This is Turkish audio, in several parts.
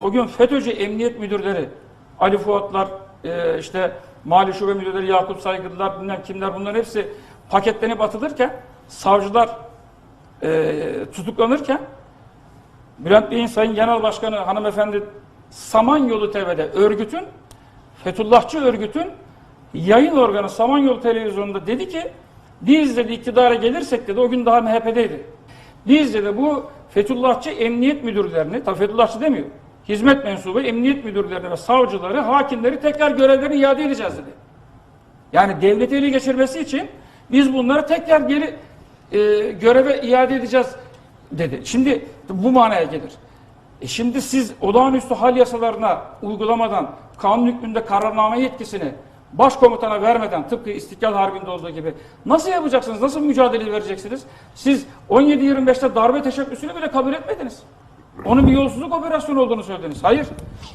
O gün FETÖ'cü emniyet müdürleri, Ali Fuatlar, e, işte Mali Şube Müdürleri Yakup Saygılar, bilmem kimler bunların hepsi paketlenip atılırken, savcılar e, tutuklanırken, Bülent Bey'in Sayın Genel Başkanı hanımefendi Samanyolu TV'de örgütün, Fethullahçı örgütün yayın organı Samanyolu Televizyonu'nda dedi ki biz dedi iktidara gelirsek dedi o gün daha MHP'deydi. Biz dedi bu Fethullahçı emniyet müdürlerini, tabii Fethullahçı demiyor, hizmet mensubu emniyet müdürlerini ve savcıları, hakimleri tekrar görevlerine iade edeceğiz dedi. Yani devleti ele geçirmesi için biz bunları tekrar geri e, göreve iade edeceğiz dedi. Şimdi bu manaya gelir. E şimdi siz olağanüstü hal yasalarına uygulamadan kanun hükmünde kararname yetkisini başkomutana vermeden tıpkı İstiklal Harbi'nde olduğu gibi nasıl yapacaksınız? Nasıl mücadele vereceksiniz? Siz 17-25'te darbe teşebbüsünü bile kabul etmediniz. Onun bir yolsuzluk operasyonu olduğunu söylediniz. Hayır.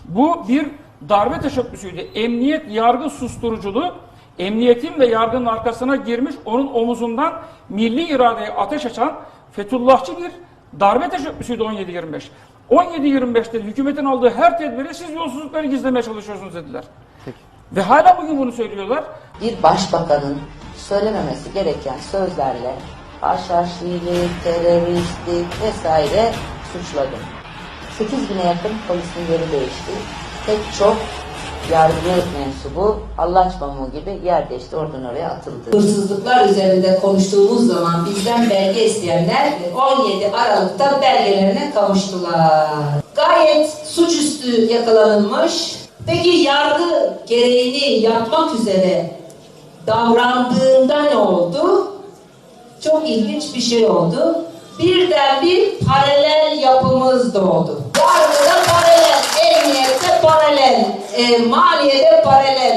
Bu bir darbe teşebbüsüydü. Emniyet, yargı susturuculuğu emniyetin ve yargının arkasına girmiş onun omuzundan milli iradeye ateş açan Fethullahçı bir darbe teşebbüsüydü 17-25. 17-25'te hükümetin aldığı her tedbiri siz yolsuzlukları gizlemeye çalışıyorsunuz dediler. Ve hala bugün bunu söylüyorlar. bir başbakanın söylememesi gereken sözlerle haşhaşilik, teröristlik vesaire suçladı. 8 bine yakın polisin yeri değişti. Pek çok yargı mensubu Allah pamuğu gibi yer değişti oradan oraya atıldı. hırsızlıklar üzerinde konuştuğumuz zaman bizden belge isteyenler 17 Aralık'ta belgelerine kavuştular. Gayet suçüstü yakalanılmış. Peki yargı gereğini yapmak üzere davrandığında ne oldu? Çok ilginç bir şey oldu. Birden bir paralel yapımız doğdu. Yargıda paralel, emniyette paralel, e, maliyede paralel.